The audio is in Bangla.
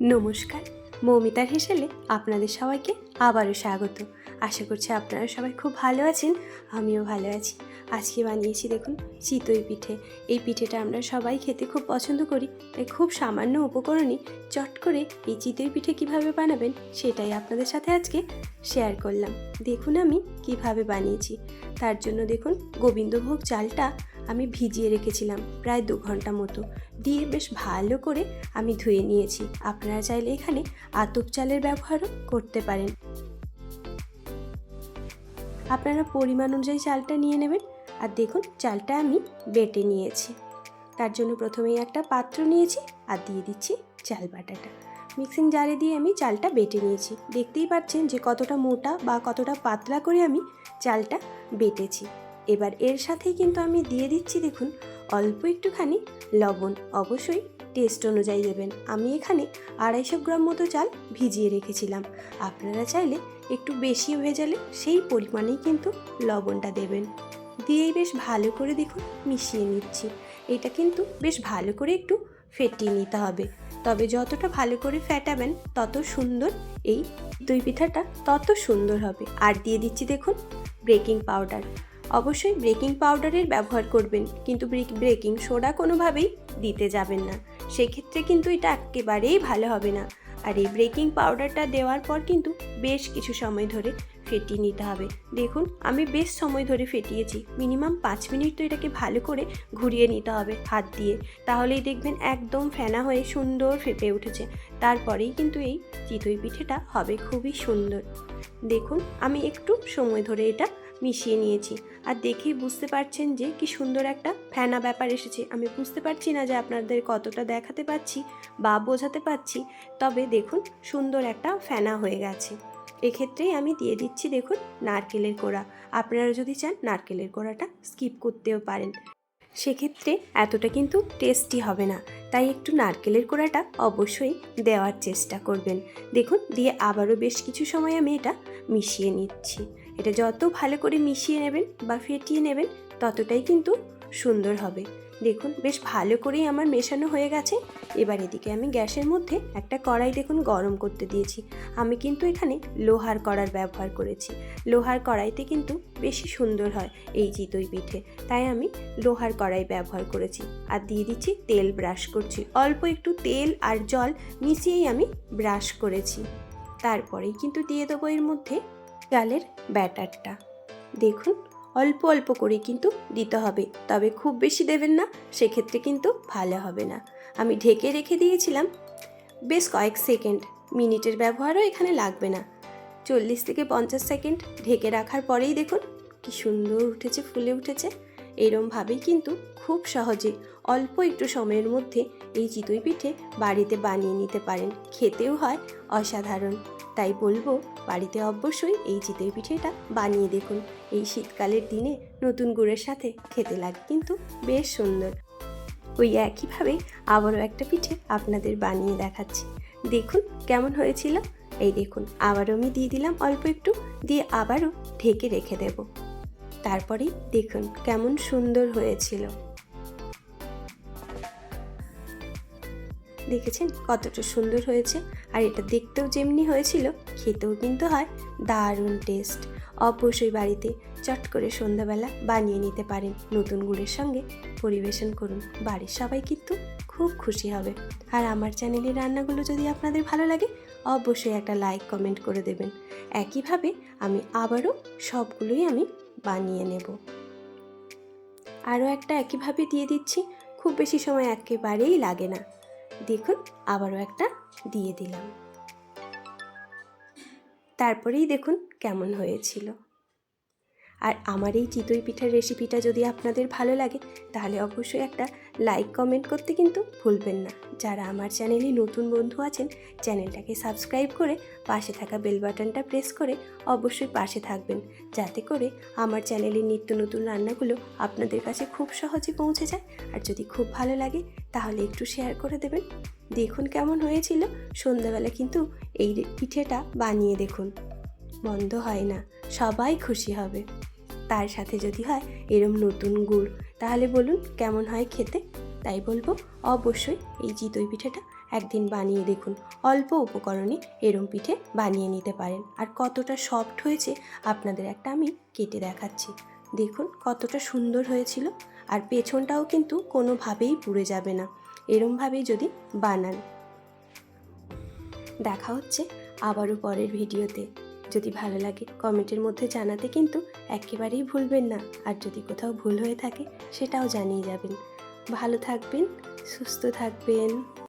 নমস্কার মৌমিতার হেসেলে আপনাদের সবাইকে আবারও স্বাগত। আশা করছি আপনারা সবাই খুব ভালো আছেন, আমিও ভালো আছি। আজকে বানিয়েছি দেখুন চিতই পিঠে। এই পিঠেটা আমরা সবাই খেতে খুব পছন্দ করি, তাই খুব সামান্য উপকরণই চট করে এই চিতই পিঠে কীভাবে বানাবেন সেটাই আপনাদের সাথে আজকে শেয়ার করলাম। দেখুন আমি কীভাবে বানিয়েছি। তার জন্য দেখুন গোবিন্দভোগ চালটা আমি ভিজিয়ে রেখেছিলাম প্রায় দু ঘণ্টা মতো। দিয়ে বেশ ভালো করে আমি ধুয়ে নিয়েছি। আপনারা চাইলে এখানে আতপ চালের ব্যবহারও করতে পারেন। আপনারা পরিমাণ অনুযায়ী চালটা নিয়ে নেবেন। আর দেখুন, চালটা আমি বেটে নিয়েছি। তার জন্য প্রথমেই একটা পাত্র নিয়েছি আর দিয়ে দিচ্ছি চাল বাটাটা। মিক্সিং জারে দিয়ে আমি চালটা বেটে নিয়েছি। দেখতেই পাচ্ছেন যে কতটা মোটা বা কতটা পাতলা করে আমি চালটা বেটেছি। এবার এর সাথেই কিন্তু আমি দিয়ে দিচ্ছি, দেখুন, অল্প একটুখানি লবণ। অবশ্যই টেস্ট অনুযায়ী দেবেন। আমি এখানে আড়াইশো গ্রাম মতো চাল ভিজিয়ে রেখেছিলাম। আপনারা চাইলে একটু বেশি ভেজালে সেই পরিমাণেই কিন্তু লবণটা দেবেন। দিয়েই বেশ ভালো করে দেখুন মিশিয়ে নিচ্ছি। এটা কিন্তু বেশ ভালো করে একটু ফেটিয়ে নিতে হবে। তবে যতটা ভালো করে ফেটাবেন, তত সুন্দর এই দই পিঠাটা তত সুন্দর হবে। আর দিয়ে দিচ্ছি দেখুন বেকিং পাউডার। অবশ্যই বেকিং পাউডারের ব্যবহার করবেন, কিন্তু বেকিং সোডা কোনোভাবেই দিতে যাবেন না। সেক্ষেত্রে কিন্তু এটা একেবারেই ভালো হবে না। আর এই ব্রেকিং পাউডারটা দেওয়ার পর কিন্তু বেশ কিছু সময় ধরে ফেটিয়ে নিতে হবে। দেখুন, আমি বেশ সময় ধরে ফেটিয়েছি। মিনিমাম পাঁচ মিনিট তো এটাকে ভালো করে ঘুরিয়ে নিতে হবে হাত দিয়ে। তাহলেই দেখবেন একদম ফেনা হয়ে সুন্দর ফেটে উঠেছে। তারপরেই কিন্তু এই চিতই পিঠেটা হবে খুবই সুন্দর। দেখুন, আমি একটু সময় ধরে এটা মিশিয়ে নিয়েছি। আর দেখেই বুঝতে পারছেন যে কি সুন্দর একটা ফেনা ব্যাপার এসেছে। আমি বুঝতে পারছি না যে আপনাদের কতটা দেখাতে পাচ্ছি বা বোঝাতে পারছি তবে দেখুন সুন্দর একটা ফেনা হয়ে গেছে। এক্ষেত্রেই আমি দিয়ে দিচ্ছি দেখুন নারকেলের কোড়া। আপনারা যদি চান নারকেলের কোড়াটা স্কিপ করতেও পারেন। সেক্ষেত্রে এতটা কিন্তু টেস্টি হবে না। তাই একটু নারকেলের কোড়াটা অবশ্যই দেওয়ার চেষ্টা করবেন। দেখুন, দিয়ে আবারও বেশ কিছু সময় আমি এটা মিশিয়ে নিচ্ছি। এটা যত ভালো করে মিশিয়ে নেবেন বা ফেটিয়ে নেবেন, ততটাই কিন্তু সুন্দর হবে। দেখুন, বেশ ভালো করেই আমার মেশানো হয়ে গেছে। এবার এদিকে আমি গ্যাসের মধ্যে একটা কড়াই দেখুন গরম করতে দিয়েছি। আমি কিন্তু এখানে লোহার কড়ার ব্যবহার করেছি। লোহার কড়াইতে কিন্তু বেশি সুন্দর হয় এই চিতই পিঠে। তাই আমি লোহার কড়াই ব্যবহার করেছি। আর দিয়ে দিচ্ছি তেল ব্রাশ করছি। অল্প একটু তেল আর জল মিশিয়েই আমি ব্রাশ করেছি। তারপরেই কিন্তু দিয়ে দেবো এর মধ্যে চালের ব্যাটারটা। দেখুন, অল্প অল্প করে কিন্তু দিতে হবে। তবে খুব বেশি দেবেন না, সেক্ষেত্রে কিন্তু ভালো হবে না। আমি ঢেকে রেখে দিয়েছিলাম। বেশ কয়েক সেকেন্ড, মিনিটের ব্যবহারও এখানে লাগবে না। চল্লিশ থেকে পঞ্চাশ সেকেন্ড ঢেকে রাখার পরেই দেখুন, কি সুন্দর উঠেছে, ফুলে উঠেছে। এরমভাবেই কিন্তু খুব সহজে অল্প একটু সময়ের মধ্যে এই চিতই পিঠে বাড়িতে বানিয়ে নিতে পারেন। খেতেও হয় অসাধারণ। তাই বলব বাড়িতে অবশ্যই এই চিতই পিঠেটা বানিয়ে দেখুন। এই শীতকালের দিনে নতুন গুড়ের সাথে খেতে লাগে কিন্তু বেশ সুন্দর। ওই একইভাবে আবারও একটা পিঠে আপনাদের বানিয়ে দেখাচ্ছি। দেখুন কেমন হয়েছিল। এই দেখুন, আবারও আমি দিয়ে দিলাম অল্প একটু, দিয়ে আবারও ঢেকে রেখে দেব। তারপরেই দেখুন কেমন সুন্দর হয়েছিল। দেখেছেন কতটা সুন্দর হয়েছে। আর এটা দেখতেও যেমনি হয়েছিল, খেতেও কিন্তু হয়। দারুণ টেস্ট। অবশ্যই বাড়িতে চট করে সন্ধ্যাবেলা বানিয়ে নিতে পারেন। নতুন গুড়ের সঙ্গে পরিবেশন করুন। বাড়ির সবাই কিন্তু খুব খুশি হবে। আর আমার চ্যানেলের রান্নাগুলো যদি আপনাদের ভালো লাগে, অবশ্যই একটা লাইক, কমেন্ট করে দেবেন। একইভাবে আমি আবারও সবগুলোই আমি বানিয়ে নেব। আরও একটা একইভাবে দিয়ে দিচ্ছি। খুব বেশি সময় একেবারেই লাগে না। দেখুন আবারও একটা দিয়ে দিলাম। তারপরেই দেখুন কেমন হয়েছিল। আর আমার এই চিতই পিঠার রেসিপিটা যদি আপনাদের ভালো লাগে, তাহলে অবশ্যই একটা লাইক কমেন্ট করতে কিন্তু ভুলবেন না। যারা আমার চ্যানেলে নতুন বন্ধু আছেন চ্যানেলটাকে সাবস্ক্রাইব করে পাশে থাকা বেল বাটনটা প্রেস করে অবশ্যই পাশে থাকবেন, যাতে করে আমার চ্যানেলের নিত্য নতুন রান্নাগুলো আপনাদের কাছে খুব সহজে পৌঁছে যায়। আর যদি খুব ভালো লাগে, তাহলে একটু শেয়ার করে দেবেন। দেখুন কেমন হয়েছিল, সন্ধ্যাবেলা কিন্তু এই পিঠেটা বানিয়ে দেখুন। বন্ধ হয় না, সবাই খুশি হবে। তার সাথে যদি হয় এরম নতুন গুড়, তাহলে বলুন কেমন হয় খেতে? তাই বলব, অবশ্যই এই চিতই পিঠেটা একদিন বানিয়ে দেখুন। অল্প উপকরণে এরম পিঠে বানিয়ে নিতে পারেন। আর কতটা সফট হয়েছে আপনাদের একটা আমি কেটে দেখাচ্ছি। দেখুন কতটা সুন্দর হয়েছিল। আর পেছনটাও কিন্তু কোনোভাবেই পুড়ে যাবে না। এরমভাবেই যদি বানান। দেখা হচ্ছে আবারও পরের ভিডিওতে। যদি ভালো লাগে কমেন্টের মধ্যে জানাতে কিন্তু একেবারেই ভুলবেন না। আর যদি কোথাও ভুল হয়ে থাকে, সেটাও জানিয়ে যাবেন। ভালো থাকবেন, সুস্থ থাকবেন।